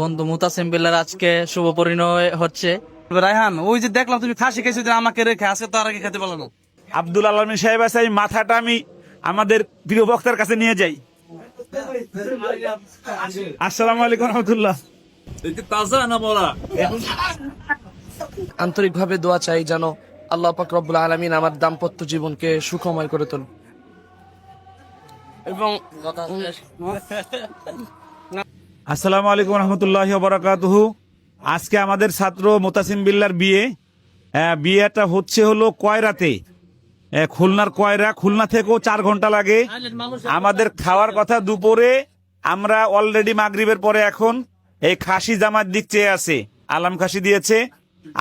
বন্ধু মুতাসিম বিল্লার আজকে শুভ পরিণয় হচ্ছে। রায়হান ওই যে দেখলাম তুমি খাসি খেয়েছো যে আমাকে রেখে আজকে তো আর আগে খেতে পারল না। আব্দুল আলমী সাহেব আছে এই মাথাটা আমি আমাদের প্রিয় বক্তার কাছে নিয়ে যাই। আসসালামু আলাইকুম রহমতুল্লাহ। আন্তরিকভাবে দোয়া চাই যেন আল্লাহ পাক রব্বুল আলমিন আমার দাম্পত্য জীবনকে সুখময় করে তোল। এবং আসসালামু আলাইকুম রহমতুল্লাহ বরাকাতুহু। আজকে আমাদের ছাত্র মোতাসিম বিল্লার বিয়ে। বিয়েটা হচ্ছে হলো কয়রাতে খুলনার কয়রা খুলনা থেকেও চার ঘণ্টা লাগে। আমাদের খাওয়ার কথা দুপুরে। আমরা অলরেডি মাগরিবের পরে এখন এই খাসি জামার দিক চেয়ে আছে। আলাম খাসি দিয়েছে।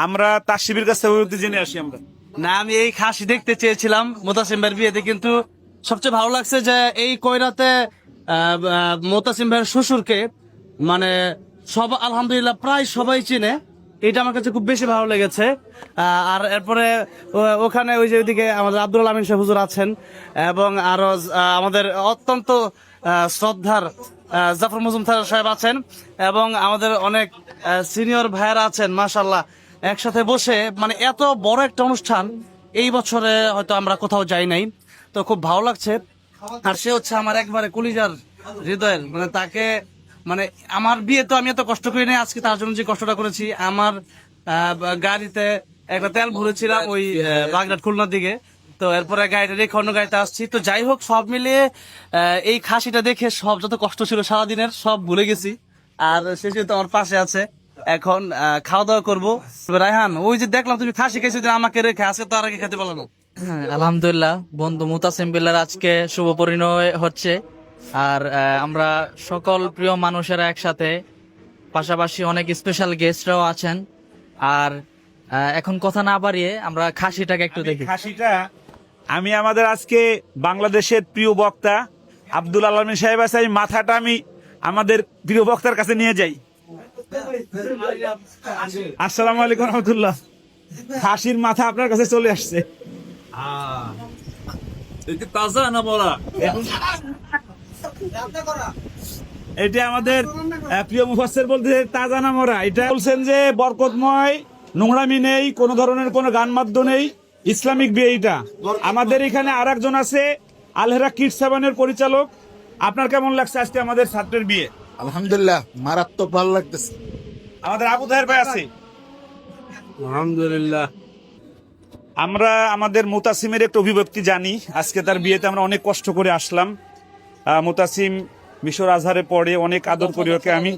আমরা তার শিবির কাছ জেনে আসি আমরা। না, আমি এই খাসি দেখতে চেয়েছিলাম মোতাসিম ভাইয়ের বিয়েতে, কিন্তু সবচেয়ে ভালো লাগছে যে এই কয়রাতে মোতাসিম ভাইয়ের শ্বশুরকে মানে সব আলহামদুলিল্লাহ প্রায় সবাই চিনে। এটা আমার কাছে খুব বেশি ভালো লেগেছে। আর এরপরে ওখানে ওই যে ওইদিকে আমাদের আব্দুল আমিন সাহেব হুজুর আছেন এবং আরও আমাদের অত্যন্ত শ্রদ্ধার জাফর মজুমদার সাহেব আছেন এবং আমাদের অনেক সিনিয়র ভাইয়েরা আছেন মাশাল্লাহ একসাথে বসে। মানে এত বড় একটা অনুষ্ঠান, এই বছরে হয়তো আমরা কোথাও যাই নাই। তো খুব ভালো লাগছে। আর সে হচ্ছে আমার একবারে কলিজার হৃদয়ের মানে তাকে মানে আমার বিয়ে তো আমি এত কষ্ট করি নাই আজকে তার জন্য যে কষ্টটা করেছি আমার গাড়িতে একটা তেল ভরেছিলাম ওই বাগদাদ খুলনার দিকে। তো এরপরে গাড়িটা রেখে অন্য গাড়িতে আসছি। তো যাই হোক সব মিলিয়ে এই খাসিটা দেখে সব যত কষ্ট ছিল সারাদিনের সব ভুলে গেছি। আর শেষে তো আমার পাশে আছে এখন খাওয়া দাওয়া করব। রায়হান ওই যে দেখলাম তুমি খাসি খেয়েছো আমাকে রেখে আজকে তো আর খেতে পারল হ্যাঁ, আলহামদুলিল্লাহ বন্ধু মুতাসিম বিল্লার আজকে শুভ পরিণয় হচ্ছে। আর আহ, আমরা সকল প্রিয় মানুষেরা একসাথে পাশাপাশি অনেক স্পেশাল গেস্টরাও আছেন। আর আহ, এখন কথা না বাড়িয়ে আমরা খাসিটাকে একটু দেখি। খাসিটা আমি আমাদের আজকে বাংলাদেশের প্রিয় বক্তা আব্দুল আলমী সাহেব আছে এই মাথাটা আমি আমাদের প্রিয় বক্তার কাছে নিয়ে যাই। আসসালামু আলাইকুম রহমতুল্লাহ। খাসির মাথা আপনার কাছে চলে আসছে। এটা আমাদের প্রিয় মুফাসের বলতে তাজা না মরা। এটা বলছেন যে বরকতময় নোংরামি নেই কোনো ধরনের কোনো গান মাদ্য নেই ইসলামিক বিয়ে এটা। আমাদের এখানে আর একজন আছে আলহেরা কিট সেভেনের পরিচালক। আপনার কেমন লাগছে আজকে আমাদের ছাত্রের বিয়ে? আলহামদুলিল্লাহ মারাত্মক ভালো লাগতেছে। আমাদের আবু তাহের ভাই আছে? আলহামদুলিল্লাহ। আমরা আমাদের মুতাসিমের একটা অভিব্যক্তি জানি। আজকে তার বিয়েতে আমরা অনেক কষ্ট করে আসলাম। মুতাসিম মিশর আজহারে পড়ে অনেক আদর করি ওকে আমি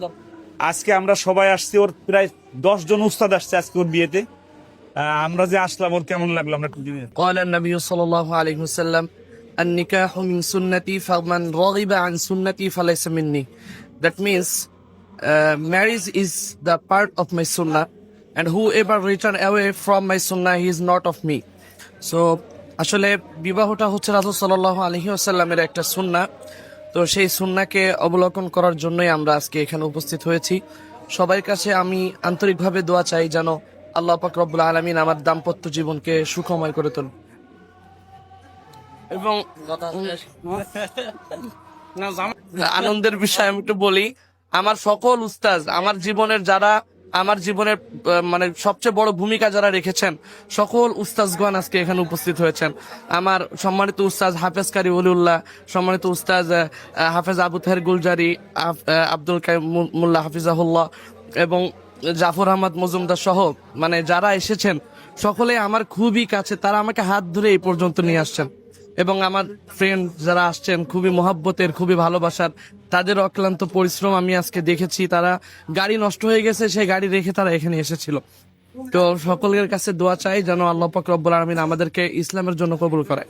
আজকে আমরা সবাই আসছি ওর প্রায় দশ জন উস্তাদ আসছে আজকে ওর বিয়েতে আহ, আমরা যে আসলাম ওর কেমন লাগলো আমরা একটু জেনে নিই। قال النبي صلى الله عليه وسلم النكاح من سنتي فمن رغب عن سنتي فليس مني that means uh, marriage is the part of my sunnah and whoever return away from my sunnah he is not of me so আসলে বিবাহটা হচ্ছে রাসূল সাল্লাল্লাহু আলাইহি ওয়াসাল্লামের একটা সুন্না। তো সেই সুন্নাকে অবলোকন করার জন্যই আমরা আজকে এখানে উপস্থিত হয়েছি। সবার কাছে আমি আন্তরিকভাবে দোয়া চাই যেন আল্লাহ পাক রব্বুল আলামিন আমার দাম্পত্য জীবনকে সুখময় করে তোল এবং আনন্দের বিষয় আমি একটু বলি আমার সকল উস্তাজ আমার জীবনের যারা আমার জীবনের মানে সবচেয়ে বড় ভূমিকা যারা রেখেছেন, সকল উস্তাজগণ আজকে এখানে উপস্থিত হয়েছেন। আমার সম্মানিত উস্তাজ হাফেজ কারি ওলিউল্লাহ, সম্মানিত উস্তাজ হাফেজ আবু তাহের গুলজারি আব্দুল কাইম মোল্লা হাফিজাহুল্লাহ এবং জাফর আহমদ মজুমদার সহ মানে যারা এসেছেন, সকলে আমার খুবই কাছে, তারা আমাকে হাত ধরে এই পর্যন্ত নিয়ে আসছেন। এবং আমার ফ্রেন্ড যারা আসছেন, খুবই মহাব্বতের, খুবই ভালোবাসার, তাদের অক্লান্ত পরিশ্রম আমি আজকে দেখেছি। তারা গাড়ি নষ্ট হয়ে গেছে, সেই গাড়ি রেখে তারা এখানে এসেছিল। তো সকলের কাছে দোয়া চাই যেন আল্লাহ পাক আলমিন আমাদেরকে ইসলামের জন্য কবুল করে